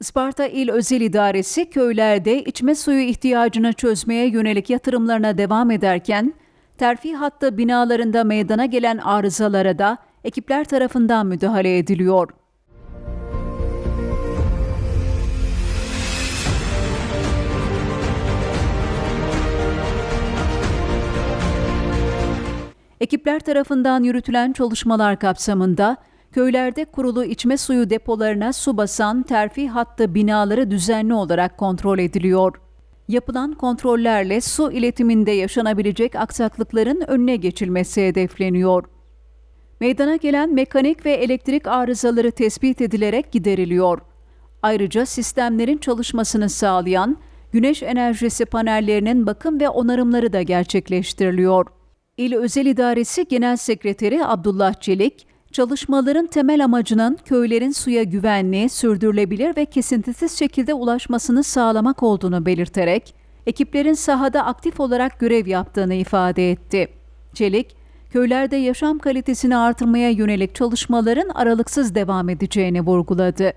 Isparta İl Özel İdaresi köylerde içme suyu ihtiyacını çözmeye yönelik yatırımlarına devam ederken, terfi hattı binalarında meydana gelen arızalara da ekipler tarafından müdahale ediliyor. Ekipler tarafından yürütülen çalışmalar kapsamında köylerde kurulu içme suyu depolarına su basan terfi hattı binaları düzenli olarak kontrol ediliyor. Yapılan kontrollerle su iletiminde yaşanabilecek aksaklıkların önüne geçilmesi hedefleniyor. Meydana gelen mekanik ve elektrik arızaları tespit edilerek gideriliyor. Ayrıca sistemlerin çalışmasını sağlayan güneş enerjisi panellerinin bakım ve onarımları da gerçekleştiriliyor. İl Özel İdaresi Genel Sekreteri Abdullah Çelik, çalışmaların temel amacının köylerin suya güvenli, sürdürülebilir ve kesintisiz şekilde ulaşmasını sağlamak olduğunu belirterek, ekiplerin sahada aktif olarak görev yaptığını ifade etti. Çelik, köylerde yaşam kalitesini artırmaya yönelik çalışmaların aralıksız devam edeceğini vurguladı.